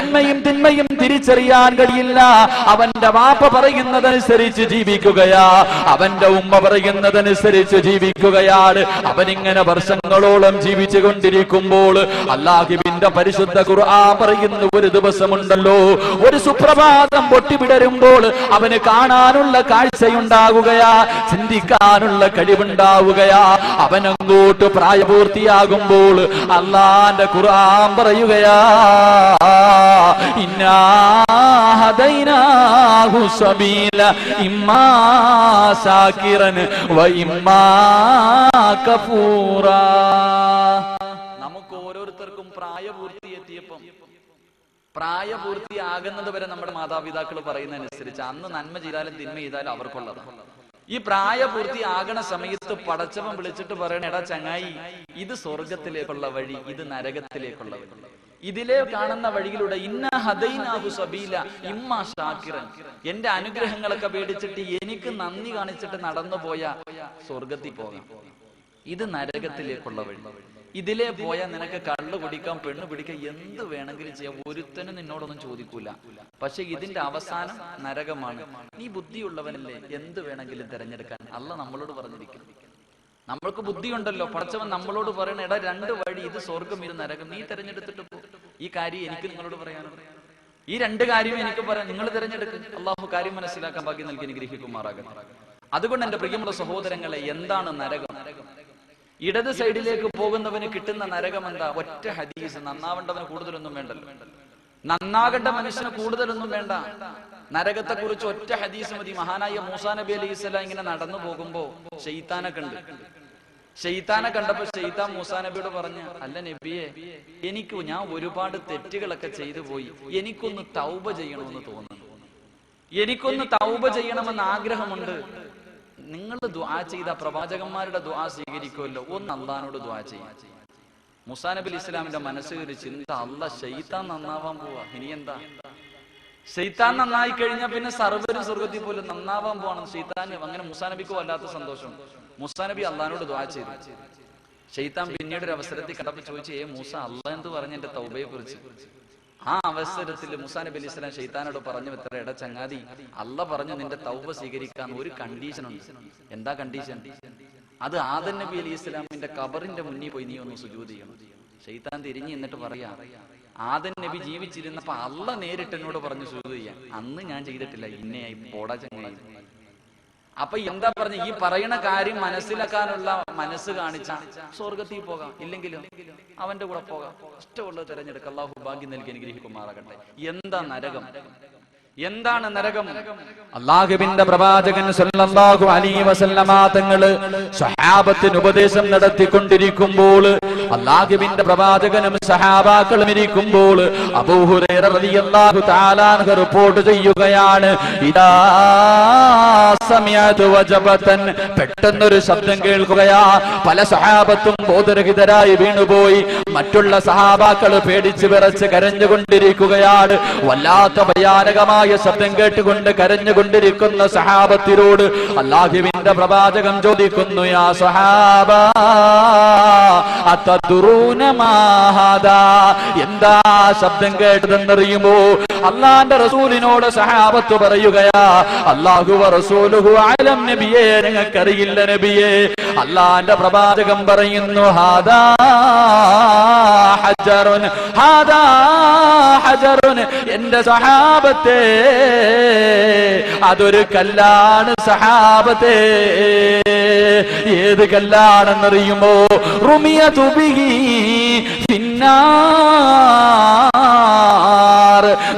നന്മയും തിന്മയും തിരിച്ചറിയാൻ കഴിയില്ല. അവന്റെ വാപ്പ പറയുന്നതനുസരിച്ച് ജീവിക്കുകയാ. അവന്റെ ഉമ്മ പറയുന്നതനുസരിച്ച് ജീവിക്കുകയാണ്. അവനിങ്ങനെ വർഷങ്ങളോളം ജീവിച്ചു കൊണ്ടിരിക്കുമ്പോൾ അള്ളാഹിബിന്റെ പരിശുദ്ധ ഖുർആൻ പറയുന്ന ഒരു ദിവസമുണ്ടല്ലോ. ഒരു സുപ്രഭാതം പൊട്ടിവിടരുമ്പോൾ അവന് കാണാനുള്ള കാഴ്ചയുണ്ടാകുകയാ. ചിന്തിക്കാനുള്ള കഴിവുണ്ടാവുകയാ. അവനങ്ങോട്ട് പ്രായപൂർത്തിയാകുമ്പോൾ അള്ളാന്റെ ഖുർആൻ പറയുകയാ. ഇന്നാ ഹദൈനാഹു സബീല ഇമ്മാ വ കഫൂറ. നമുക്ക് ഓരോരുത്തർക്കും പ്രായപൂർത്തി എത്തിയപ്പം പ്രായപൂർത്തിയാകുന്നത് വരെ നമ്മുടെ മാതാപിതാക്കൾ പറയുന്നതനുസരിച്ച് അന്ന് നന്മ ചെയ്താലും തിന്മ ചെയ്താലും അവർക്കുള്ളതാണ് ഈ പ്രായപൂർത്തി പ്രായപൂർത്തിയാകണ സമയത്ത് പടച്ചവൻ വിളിച്ചിട്ട് പറയണ എടാ ചങ്ങായി ഇത് സ്വർഗത്തിലേക്കുള്ള വഴി ഇത് നരകത്തിലേക്കുള്ള വഴി. ഇതിലെ കാണുന്ന വഴിയിലൂടെ ഇന്ന ഹദൈനാഹു സബീല ഇമ്മ ഷാക്കിറൻ എന്റെ അനുഗ്രഹങ്ങളൊക്കെ പേടിച്ചിട്ട് എനിക്ക് നന്ദി കാണിച്ചിട്ട് നടന്നു പോയ സ്വർഗത്തിൽ പോകാം. ഇത് നരകത്തിലേക്കുള്ള വഴി. ഇതിലെ പോയാൽ നിനക്ക് കള്ളു കുടിക്കാം പെണ്ണ് പിടിക്കാം എന്ത് വേണമെങ്കിലും ചെയ്യാം. ഒരുത്തനും നിന്നോടൊന്നും ചോദിക്കൂല. പക്ഷെ ഇതിന്റെ അവസാനം നരകമാണ്. നീ ബുദ്ധിയുള്ളവനല്ലേ എന്ത് വേണമെങ്കിലും തിരഞ്ഞെടുക്കാൻ. അല്ല നമ്മളോട് പറഞ്ഞിരിക്കും നമ്മൾക്ക് ബുദ്ധിയുണ്ടല്ലോ. പടച്ചവൻ നമ്മളോട് പറയണ എടാ രണ്ട് വഴി ഇത് സ്വർഗം ഇത് നരകം. നീ തിരഞ്ഞെടുത്തിട്ട് പോ. ഈ കാര്യം എനിക്ക് നിങ്ങളോട് പറയാനുണ്ട്. ഈ രണ്ട് കാര്യം എനിക്ക് പറയാം നിങ്ങൾ തിരഞ്ഞെടുക്കും. അള്ളാഹു കാര്യം മനസ്സിലാക്കാൻ ബാക്കി നൽകി അനുഗ്രഹിക്കുമാറാകട്ടെ. അതുകൊണ്ട് എന്റെ പ്രിയമുള്ള സഹോദരങ്ങളെ എന്താണ് നരകം? ഇടത് സൈഡിലേക്ക് പോകുന്നവന് കിട്ടുന്ന നരകം എന്താ? ഒറ്റ ഹദീസ്. നന്നാവേണ്ടവന് കൂടുതലൊന്നും വേണ്ടല്ലോ. നന്നാകേണ്ട മനുഷ്യന് കൂടുതലൊന്നും വേണ്ട. നരകത്തെ കുറിച്ച് ഒറ്റ ഹദീസ് മതി. മഹാനായ മൂസാ നബി അലൈഹി ഇങ്ങനെ നടന്നു പോകുമ്പോ ഷെയ്ത്താനൊക്കെ കണ്ട് ഷെയ്ത്താനെ കണ്ടപ്പോ ഷെയ്ത്താൻ മൂസാ നബിയോട് പറഞ്ഞു അല്ല നബിയെ എനിക്ക് ഞാൻ ഒരുപാട് തെറ്റുകളൊക്കെ ചെയ്തു പോയി. എനിക്കൊന്ന് തൗബ ചെയ്യണമെന്ന് തോന്നുന്നു. എനിക്കൊന്ന് തൗബ ചെയ്യണമെന്ന് ആഗ്രഹമുണ്ട്. നിങ്ങൾ ദ്വാ ചെയ്ത പ്രവാചകന്മാരുടെ ദ്വാ സ്വീകരിക്കുമല്ലോ. ഒന്ന് അള്ളഹാനോട് ദ്വാ ചെയ്യാം. മുസാ നബി ഇസ്ലാമിന്റെ മനസ്സിൽ ഒരു ചിന്ത അല്ല ഷെയ്ത്താൻ നന്നാവാൻ പോവാ. ഇനി എന്താ? ഷെയ്ത്താൻ നന്നായി കഴിഞ്ഞാൽ പിന്നെ സർവരും സ്വർഗത്തിൽ പോലും നന്നാവാൻ പോവാണ്. ഷെയ്ത്താൻ അങ്ങനെ മുസാ നബിക്ക് വല്ലാത്ത സന്തോഷം. മുസാ നബി അള്ളഹാനോട് ദുആ ചെയ്തു. ഷെയ്ത്താൻ പിന്നീട് ഒരു അവസരത്തിൽ കണ്ടപ്പോ ചോദിച്ചു ഏ മൂസ അല്ല എന്ന് പറഞ്ഞ എന്റെ തൗബയെ കുറിച്ച് ആ അവസരത്തിൽ മുസാ നബി അലൈഹി ഷെയ്ത്താനോട് പറഞ്ഞു എത്ര ഇട ചങ്ങാതി അല്ല പറഞ്ഞു നിന്റെ തൗബ സ്വീകരിക്കാൻ ഒരു കണ്ടീഷൻ ഉണ്ട്. എന്താ കണ്ടീഷൻ അത് ആദൻ നബി അലി ഇസ്ലാമിന്റെ കബറിന്റെ മുന്നിൽ പോയി നീ ഒന്ന് സുജൂത് ചെയ്യണം. ഷെയ്ത്താൻ തിരിഞ്ഞു എന്നിട്ട് പറയാ ആദൻ നബി ജീവിച്ചിരുന്നപ്പോ അല്ല നേരിട്ട് എന്നോട് പറഞ്ഞു സുജൂത് ചെയ്യാൻ അന്ന് ഞാൻ ചെയ്തിട്ടില്ല. ഇന്നയായി പോടാ ചങ്ങായി അപ്പൊ എന്താ പറഞ്ഞ ഈ പറയുന്ന കാര്യം മനസ്സിലാക്കാനുള്ള മനസ്സ് കാണിച്ച സ്വർഗത്തിൽ പോകാം. ഇല്ലെങ്കിലും അവന്റെ കൂടെ പോകാം. ഇഷ്ടമുള്ളത് തിരഞ്ഞെടുക്കുക അള്ളാഹു ഭാഗ്യം നൽകി അനുഗ്രഹിക്കുമാറാകട്ടെ. എന്താ നരകം? എന്താണ് നരകം? അള്ളാഹുബിന്റെ പ്രവാചകൻ സല്ലല്ലാഹു അലൈഹി വസല്ലമ തങ്ങൾ സ്വഹാബത്തിന് ഉപദേശം നടത്തിക്കൊണ്ടിരിക്കുമ്പോൾ അള്ളാഹുവിന്റെ പ്രവാചകനും സഹാബാക്കളും ഇരിക്കുമ്പോൾ റളിയല്ലാഹു തആല റിപ്പോർട്ട് ചെയ്യുകയാണ് ഇദാ സമയത്ത് വജബതൻ പെട്ടെന്നൊരു ശബ്ദം കേൾക്കുകയാ പല സഹാബത്തും ബോധരഹിതരായി വീണുപോയി മറ്റുള്ള സഹാബാക്കൾ പേടിച്ച് വിറച്ച് കരഞ്ഞുകൊണ്ടിരിക്കുകയാണ് വല്ലാത്ത ഭയാനകമായ ശബ്ദം കേട്ടുകൊണ്ട് കരഞ്ഞുകൊണ്ടിരിക്കുന്ന സഹാബത്തിനോട് അള്ളാഹുവിന്റെ പ്രവാചകം ചോദിക്കുന്നു യാ സഹാബ? എന്താ ശബ്ദം കേട്ടതെന്നറിയുമോ? അള്ളാന്റെ റസൂലിനോട് സഹാബത്ത് പറയുകയാ അള്ളാഹു റസൂലുഹു ആലം നബിയെ നിങ്ങൾക്കറിയില്ല നബിയെ. അള്ളാന്റെ പ്രവാചകം പറയുന്നു ഹാദാ ഹജറുൻ ഹാദാ ഹജറുൻ എന്റെ സഹാബത്തെ അതൊരു കല്ലാണ് സഹാബത്തെ. ഏത് കല്ലാണെന്നറിയുമോ? റുമിയ പിന്നാർ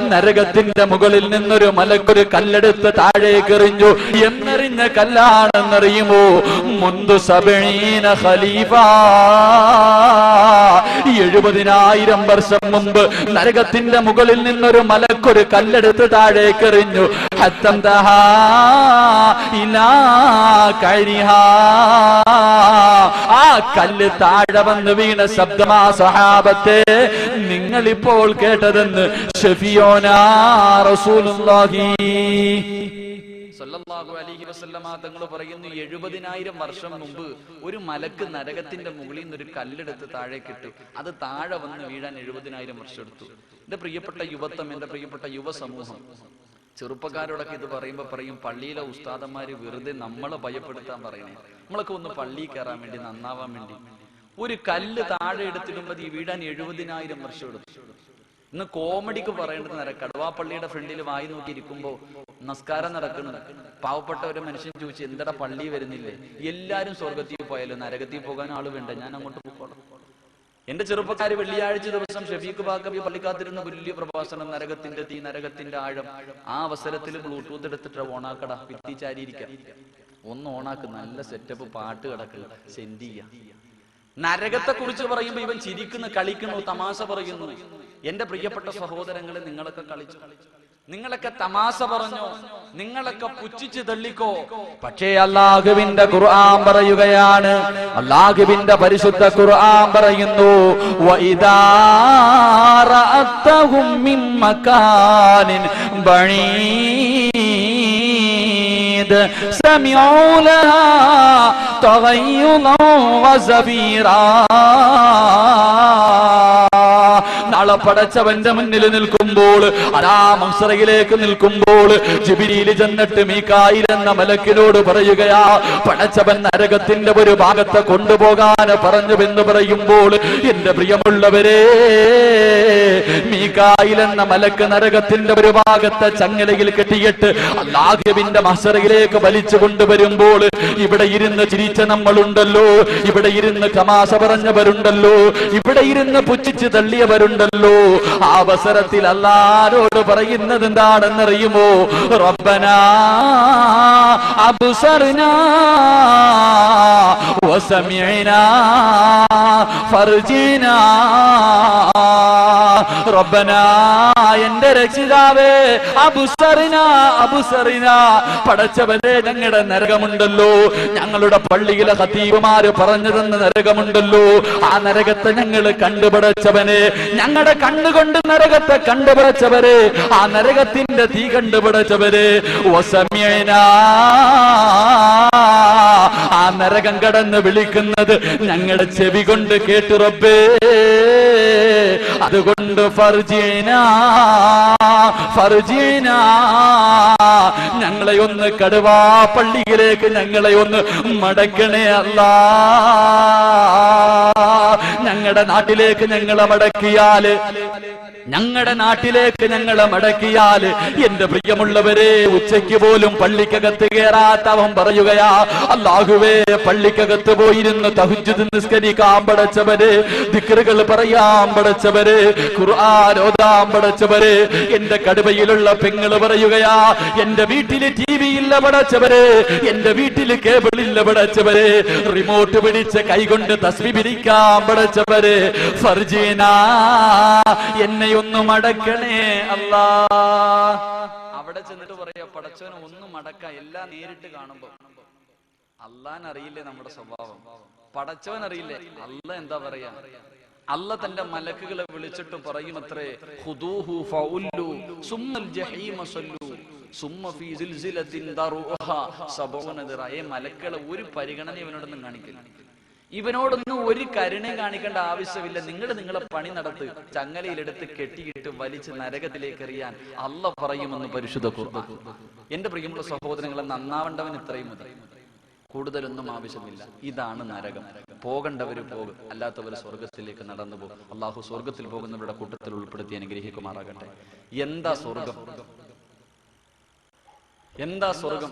നരകത്തിന്റെ മുകളിൽ നിന്നൊരു മലക്കൊരു കല്ലെടുത്ത് താഴേക്ക് എറിഞ്ഞു. എന്നറിഞ്ഞ കല്ലാണെന്നറിയുമോ? മുന്തു സബീന ഖലീഫ. എഴുപതിനായിരം വർഷം മുമ്പ് നരകത്തിന്റെ മുകളിൽ നിന്നൊരു മലക്കൊരു കല്ലെടുത്ത് താഴേക്ക് എറിഞ്ഞു ആ കല്ല് താഴെ വന്ന് വീണ ശബ്ദമാ സഹാബത്തെ നിങ്ങൾ ഇപ്പോൾ കേട്ടതെന്ന് ഷഫിയോനാ റസൂലുള്ളാഹി. സല്ലല്ലാഹു അലൈഹി വസല്ലമ തങ്ങൾ പറയുന്നു എഴുപതിനായിരം വർഷം മുമ്പ് ഒരു മലക്ക് നരകത്തിന്റെ മുകളിൽ നിന്ന് ഒരു കല്ലെടുത്ത് താഴേക്കിട്ടു. അത് താഴെ വന്ന് വീഴാൻ എഴുപതിനായിരം വർഷം എടുത്തു. എന്റെ പ്രിയപ്പെട്ട യുവത്വം എന്റെ പ്രിയപ്പെട്ട യുവസമൂഹം ചെറുപ്പക്കാരോടൊക്കെ ഇത് പറയുമ്പോൾ പറയും പള്ളിയിലെ ഉസ്താദന്മാര് വെറുതെ നമ്മളെ ഭയപ്പെടുത്താൻ പറയണേ. നമ്മളൊക്കെ ഒന്ന് പള്ളിയിൽ കയറാൻ വേണ്ടി നന്നാവാൻ വേണ്ടി. ഒരു കല്ല് താഴെ എടുത്തിടുമ്പോൾ ഈ വീടാൻ എഴുപതിനായിരം വർഷം എടുത്തു. ഇന്ന് കോമഡിക്ക് പറയേണ്ടത് നേരം കടുവാപ്പള്ളിയുടെ ഫ്രണ്ടിൽ വായി നോക്കി ഇരിക്കുമ്പോ നമസ്കാരം നടക്കുന്നത് പാവപ്പെട്ട ഒരു മനുഷ്യൻ ചോദിച്ചു എന്തടാ പള്ളി വരുന്നില്ലേ? എല്ലാരും സ്വർഗത്തിൽ പോയാലും? നരകത്തിൽ പോകാൻ ആൾ വേണ്ട. ഞാൻ അങ്ങോട്ട് പോയിക്കോളാം. എന്റെ ചെറുപ്പക്കാർ വെള്ളിയാഴ്ച ദിവസം ഷെഫീഖ് ബാക്കബി പള്ളിക്കാത്തിരുന്ന വലിയ പ്രഭാഷണം നരകത്തിന്റെ തീ നരകത്തിന്റെ ആഴം. ആ അവസരത്തിൽ ബ്ലൂടൂത്ത് എടുത്തിട്ട് ഓണാക്കട. ഭിത്തിച്ചാരിയിരിക്കാം ഒന്ന് ഓണാക്ക്. നല്ല സെറ്റപ്പ് പാട്ട് കിടക്കുക സെൻഡ് ചെയ്യാം. നരകത്തെ കുറിച്ച് പറയുമ്പോ ഇവൻ ചിരിക്കുന്നു കളിക്കുന്നു തമാശ പറയുന്നു. എന്റെ പ്രിയപ്പെട്ട സഹോദരങ്ങളെ നിങ്ങളൊക്കെ കളിച്ചു? നിങ്ങളൊക്കെ തമാശ പറഞ്ഞോ? നിങ്ങളൊക്കെ പുച്ഛിച്ച് തള്ളിക്കോ പക്ഷേ അള്ളാഹുവിന്റെ ഖുർആൻ പറയുകയാണ്. അള്ളാഹുവിന്റെ പരിശുദ്ധ ഖുർആൻ പറയുന്നു വഇദാ റഅത്തഹും മിൻ മകാനിൻ സമിഉ ലഹാ തഗയ്യുദൻ വസബീറാ പടച്ചവന്റെ മുന്നിൽ നിൽക്കുമ്പോൾ അതാ മംസറയിലേക്ക് നിൽക്കുമ്പോൾ ജിബിരിയിൽ ചെന്നിട്ട് മീക്കായിൽ എന്ന മലക്കിനോട് പറയുകയാ പടച്ചവൻ നരകത്തിന്റെ ഒരു ഭാഗത്തെ കൊണ്ടുപോകാൻ പറഞ്ഞുവെന്ന് പറയുമ്പോൾ എന്റെ പ്രിയമുള്ളവരെ എന്ന മലക്ക് നരകത്തിന്റെ ഒരു ഭാഗത്തെ ചങ്ങലയിൽ കെട്ടിയിട്ട് അല്ലാഹുവിന്റെ മസറയിലേക്ക് വലിച്ചു കൊണ്ടുവരുമ്പോൾ ഇവിടെ ഇരുന്ന് ചിരിച്ച നമ്മളുണ്ടല്ലോ. ഇവിടെ ഇരുന്ന് തമാശ പറഞ്ഞവരുണ്ടല്ലോ. ഇവിടെ ഇരുന്ന് പുച്ഛിച്ച് തള്ളിയവരുണ്ടല്ലോ. ആ അവസരത്തിൽ അല്ലാരോട് പറയുന്നത് എന്താണെന്നറിയുമോ? റബ്ബനാ ഫർജിന. റബ്ബന എന്റെ രക്ഷിതാവേ അബുസറിന അബുസറിന പടച്ചവനെ ഞങ്ങളുടെ നരകമുണ്ടല്ലോ. ഞങ്ങളുടെ പള്ളിയിലെ ഹത്തീവുമാര് പറഞ്ഞു തന്ന നരകമുണ്ടല്ലോ. ആ നരകത്തെ ഞങ്ങൾ കണ്ടുപിടച്ചവനെ ഞങ്ങളുടെ കണ്ണുകൊണ്ട് നരകത്തെ കണ്ടുപിടച്ചവരെ ആ നരകത്തിന്റെ തീ കണ്ടുപിടച്ചവരെ. ആ നരകം കടന്ന് വിളിക്കുന്നത് ഞങ്ങളുടെ ചെവി കൊണ്ട് കേട്ടു റബ്ബേ. അതുകൊണ്ട് ഫർജീന ഫർജീന. ഞങ്ങളെ ഒന്ന് കടുവാ പള്ളിയിലേക്ക് ഞങ്ങളെ ഒന്ന് മടക്കണേ അല്ല. ഞങ്ങളുടെ നാട്ടിലേക്ക് ഞങ്ങളെ മടക്കിയാൽ ഞങ്ങളുടെ നാട്ടിലേക്ക് ഞങ്ങളെ മടക്കിയാൽ എന്റെ പ്രിയമുള്ളവരെ ഉച്ചയ്ക്ക് പോലും പള്ളിക്കകത്ത് കയറാത്തവൻ പറയുകയാ അല്ലാഹുവേ പള്ളിക്കകത്ത് പോയിരുന്ന് തഹുജുദ് നിസ്കരിക്കാൻ പടച്ചവര് ദിക്റുകൾ പറയാൻ പടച്ചവര് ഖുർആൻ ഓതാൻ പടച്ചവര് എന്റെ കടുവയിലുള്ള പെങ്ങൾ പറയുകയാ എന്റെ വീട്ടിൽ ടി വി ഇല്ല പടച്ചവര് എന്റെ വീട്ടിൽ കേബിൾ ഇല്ല പടച്ചവര് റിമോട്ട് പിടിച്ച് കൈകൊണ്ട് തസ്മി പിടിക്കാൻ പടച്ചവര് ഫർജീന എന്നെ ഒന്ന് മടക്കണേ അല്ലാ. അവിടെ ചെന്നിട്ട് പറയാ പടച്ചവനെ ഒന്ന് മടക്ക. എല്ലാം നേരിട്ട് കാണുമ്പോ. അള്ളാൻ അറിയില്ലേ നമ്മുടെ സ്വഭാവം? പടച്ചവൻ അറിയില്ലേ അല്ല എന്താ പറയാ? അല്ല തന്റെ മലക്കുകളെ വിളിച്ചിട്ട് പറയുമത്രേ ഹുദൂഹു ഫൗല്ലു ജഹീമ സുമ്മ ഫീ ദറുഹ ഏ മലക്കളെ ഒരു പരിഗണന ഇവനോടൊന്നും കാണിക്കില്ല ഇവനോടൊന്നും ഒരു കരുണയും കാണിക്കേണ്ട ആവശ്യമില്ല. നിങ്ങൾ നിങ്ങളെ പണി നടത്ത് ചങ്ങലയിലെടുത്ത് കെട്ടിയിട്ട് വലിച്ച് നരകത്തിലേക്ക് എറിയാൻ അല്ല പറയുമെന്ന് പരിശുദ്ധ ഖുർആൻ. എന്റെ പ്രിയമുള്ള സഹോദരങ്ങളെ നന്നാവേണ്ടവൻ ഇത്രയും മതി. കൂടുതലൊന്നും ആവശ്യമില്ല. ഇതാണ് നരകം. പോകേണ്ടവർ പോകും. അല്ലാത്തവർ സ്വർഗത്തിലേക്ക് നടന്നു പോകും. അള്ളാഹു സ്വർഗത്തിൽ പോകുന്നവരുടെ കൂട്ടത്തിൽ ഉൾപ്പെടുത്തി അനുഗ്രഹിക്കുമാറാകട്ടെ. എന്താ സ്വർഗം എന്താ സ്വർഗം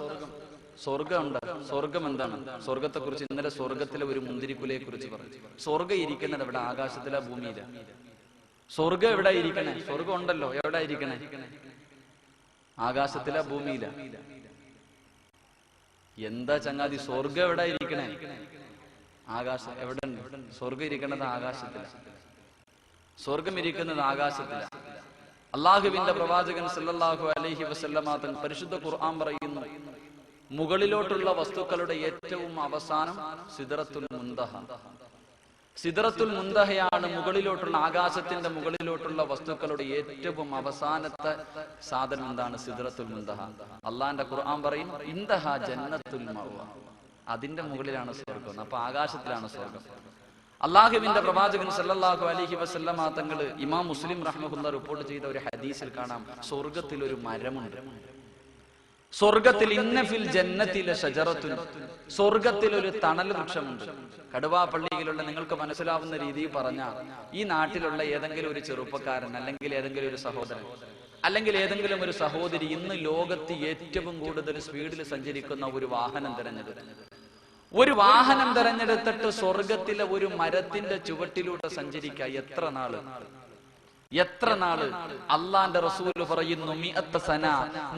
സ്വർഗമുണ്ട് സ്വർഗം എന്താണ് സ്വർഗത്തെ കുറിച്ച് ഇന്നലെ സ്വർഗത്തിലെ ഒരു മുന്തിരിക്കുലയെ കുറിച്ച് പറഞ്ഞു. സ്വർഗം ഇരിക്കുന്നത് ഇവിടെ ആകാശത്തിലെ ഭൂമിയില? സ്വർഗം എവിടെ ഇരിക്കണേ? സ്വർഗം ഉണ്ടല്ലോ. എവിടെ ഇരിക്കണേ? ആകാശത്തിലെ ഭൂമിയില? എന്താ ചങ്ങാതി സ്വർഗം എവിടെ ഇരിക്കണേ? ആകാശ എവിടെ സ്വർഗം ഇരിക്കുന്നത് ആകാശത്തില. സ്വർഗം ഇരിക്കുന്നത് ആകാശത്തില. അള്ളാഹുവിന്റെ പ്രവാചകൻ സല്ലല്ലാഹു അലൈഹി വസല്ലമ തൻ പരിശുദ്ധ ഖുർആൻ പറയുന്നു മുകളിലോട്ടുള്ള വസ്തുക്കളുടെ ഏറ്റവും അവസാനം സിദറത്തുൽ മുന്തഹ. സിദറത്തുൽ മുന്തഹയാണ് മുകളിലോട്ടുള്ള ആകാശത്തിന്റെ മുകളിലോട്ടുള്ള വസ്തുക്കളുടെ ഏറ്റവും അവസാനത്തെ സാധനം എന്താണ്? സിദറത്തുൽ മുന്തഹ. അള്ളാന്റെ ഖുർആൻ പറയും ഇന്ദഹ ജന്നത്തുൽ മവ. അതിന്റെ മുകളിലാണ് സ്വർഗം അപ്പൊ ആകാശത്തിലാണ് സ്വർഗം. അള്ളാഹുവിന്റെ പ്രവാചകൻ സല്ലല്ലാഹു അലഹി വസല്ലമ തങ്ങൾ ഇമാം മുസ്ലിം റഹ്മുല്ല റിപ്പോർട്ട് ചെയ്ത ഒരു ഹദീസിൽ കാണാം സ്വർഗത്തിൽ ഒരു മരമുണ്ട്. സ്വർഗത്തിൽ ഇന്നഫിൽ ജന്നത്തിലെ ഷജറത്തുൻ സ്വർഗത്തിൽ ഒരു തണൽ വൃക്ഷമുണ്ട്. കടുവാപ്പള്ളിയിലുള്ള നിങ്ങൾക്ക് മനസ്സിലാവുന്ന രീതിയിൽ പറഞ്ഞ ഈ നാട്ടിലുള്ള ഏതെങ്കിലും ഒരു ചെറുപ്പക്കാരൻ അല്ലെങ്കിൽ ഏതെങ്കിലും ഒരു സഹോദരൻ അല്ലെങ്കിൽ ഏതെങ്കിലും ഒരു സഹോദരി ഇന്ന് ലോകത്ത് ഏറ്റവും കൂടുതൽ സ്പീഡിൽ സഞ്ചരിക്കുന്ന ഒരു വാഹനം തിരഞ്ഞെടുത്തു. ഒരു വാഹനം തിരഞ്ഞെടുത്തിട്ട് സ്വർഗത്തിലെ ഒരു മരത്തിന്റെ ചുവട്ടിലൂടെ സഞ്ചരിക്കുക എത്ര നാൾ? എത്ര നാൾ അള്ളാന്റെ റസൂൽ പറയുന്നു സന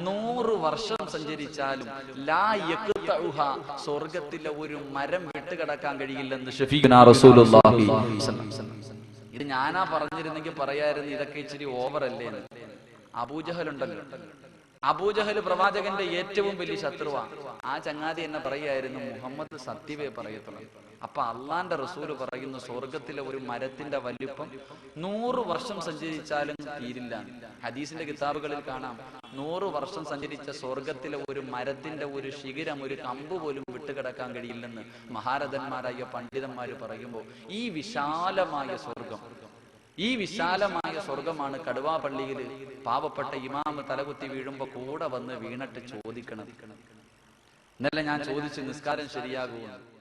നൂറ് വർഷം സഞ്ചരിച്ചാലും ലാ യഖ്തഉഹ സ്വർഗത്തിലെ ഒരു മരം വിട്ടുകിടക്കാൻ കഴിയില്ലെന്ന് റസൂലുള്ളാഹി. ഇത് ഞാനാ പറഞ്ഞിരുന്നെങ്കിൽ പറയായിരുന്നു ഇതൊക്കെ ഇച്ചിരി ഓവർ അല്ലേ അബൂജഹൽ ഉണ്ടല്ലോ. അബൂജഹൽ പ്രവാചകന്റെ ഏറ്റവും വലിയ ശത്രുവാ. ആ ചങ്ങാതി എന്നെ പറയായിരുന്നു മുഹമ്മദ് സത്യവേ പറയത്തുള്ളൂ. അപ്പൊ അള്ളാന്റെ റസൂൽ പറയുന്നു സ്വർഗത്തിലെ ഒരു മരത്തിന്റെ വലിപ്പം നൂറ് വർഷം സഞ്ചരിച്ചാലും തീരില്ല. ഹദീസിന്റെ കിതാബുകളിൽ കാണാം നൂറ് വർഷം സഞ്ചരിച്ച സ്വർഗത്തിലെ ഒരു മരത്തിന്റെ ഒരു ശിഖിരം ഒരു കമ്പ് പോലും വിട്ടുകിടക്കാൻ കഴിയില്ലെന്ന് മഹാരഥന്മാരായ പണ്ഡിതന്മാര് പറയുമ്പോൾ ഈ വിശാലമായ സ്വർഗം ഈ വിശാലമായ സ്വർഗമാണ് കടുവാപള്ളിയിൽ പാവപ്പെട്ട ഇമാമ് തലകുത്തി വീഴുമ്പോ കൂടെ വന്ന് വീണിട്ട് ചോദിക്കണം. ഇന്നലെ ഞാൻ ചോദിച്ചു നിസ്കാരം ശരിയാകുമെന്ന്